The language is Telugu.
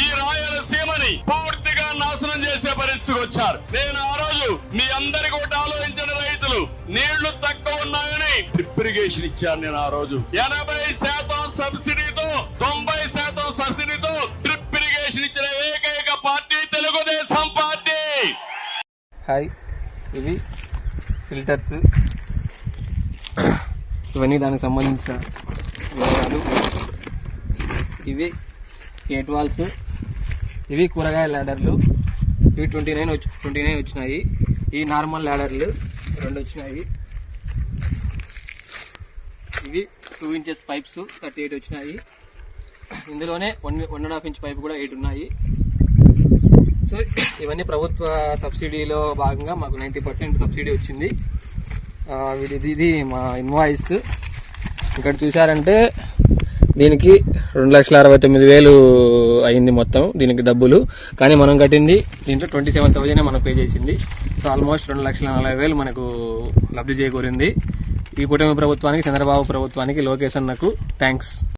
ఈ రాయలసీమని పూర్తిగా నాశనం చేసే పరిస్థితికి వచ్చారు. నేను ఆ రోజు మీ అందరికి ఒకటి ఆలోచించిన రైతులు. నీళ్ళు తక్కువ ఉన్నాయని డ్రిప్ ఇరిగేషన్ ఇచ్చాను నేను ఆ రోజు. ఎనభై శాతం సబ్సిడీతో తొంభై శాతం సబ్సిడీతో డ్రిప్ ఇరిగేషన్ ఇచ్చిన ఏకైక పార్టీ తెలుగుదేశం పార్టీ. హాయ్ ఇవి ఫిల్టర్స్. ఇవన్నీ దానికి సంబంధించిన వివరాలు. ఇవి గేట్ వాల్స్ ఇవి కూరగాయ ల్యాడర్లు ఇవి ట్వంటీ నైన్ వచ్చి ట్వంటీ నైన్ వచ్చినాయి. ఈ నార్మల్ ల్యాడర్లు రెండు వచ్చినాయి. ఇవి two inches pipes thirty eight వచ్చినాయి. ఇందులోనే one one and half inch pipe కూడా ఎయిట్ ఉన్నాయి. సో ఇవన్నీ ప్రభుత్వ సబ్సిడీలో భాగంగా మాకు నైంటీ పర్సెంట్ సబ్సిడీ వచ్చింది. ఆ, వీటిది ఇది మా ఇన్వాయిస్ ఇక్కడ చూసారంటే దీనికి రెండు లక్షల అరవై తొమ్మిది వేలు అయింది మొత్తం దీనికి డబ్బులు. కానీ మనం కట్టింది దీంట్లో ట్వంటీ సెవెన్ థౌజండ్ మనం పే చేసింది. సో ఆల్మోస్ట్ రెండు లక్షల నలభై వేలు మనకు లబ్ధి చేకూరింది. ఈ కూటమి ప్రభుత్వానికి చంద్రబాబు ప్రభుత్వానికి లోకేష్ అన్నకు థ్యాంక్స్